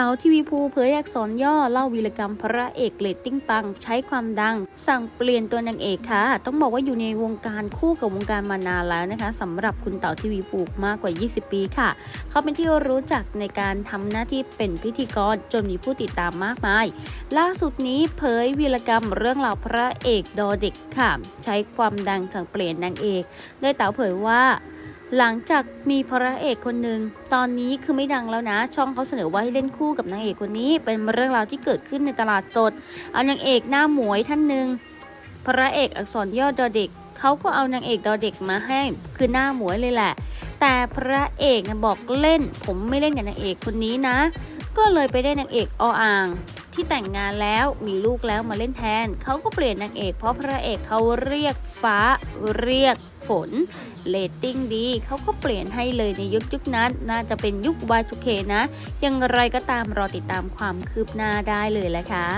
เต๋าทีวีภูเผยอักษรย่อเล่าวีรกรรมพระเอกเรตติ้งปัง ใช้ความดัง สั่งเปลี่ยนตัวนางเอกค่ะ ต้องบอกว่าอยู่ในวงการคู่กับวงการมานานแล้วนะคะสำหรับคุณเต๋าทีวีภูมากกว่า 20 ปีค่ะ เขาเป็นที่รู้จักในการทำหน้าที่เป็นพิธีกรจนมีผู้ติดตามมากมาย ล่าสุดนี้เผยวีรกรรมเรื่องราวพระเอกดอเด็กค่ะ ใช้ความดังสั่งเปลี่ยนนางเอก โดยเต๋าเผยว่า หลังจากมีพระเอกคนหนึ่งตอนนี้คือไม่ดังแล้วนะ ช่องเขาเสนอว่าให้เล่นคู่กับนางเอกคนนี้ เป็นเรื่องราวที่เกิดขึ้นในตลาดสดเอานางเอกหน้าหมวยท่านหนึ่งพระเอกอักษรย่อดอเด็กเขาก็เอานางเอกดอเด็กมาให้คือหน้าหมวยเลยแหละ แต่พระเอกนะบอกเล่น ผมไม่เล่นกับนางเอกคนนี้นะ ก็เลยไปได้นางเอกออ่าง ที่แต่งงานแล้วมีลูกแล้วมาเล่นแทน เขาก็เปลี่ยนนางเอก เพราะพระเอกเขาเรียกฟ้าเรียกฝนเลตติ้งดีเขาก็เปลี่ยนให้เลยในยุคยุคนั้น น่าจะเป็นยุควาจุเคนะ อย่างไรก็ตามรอติดตามความคืบหน้าได้เลยแหละค่ะ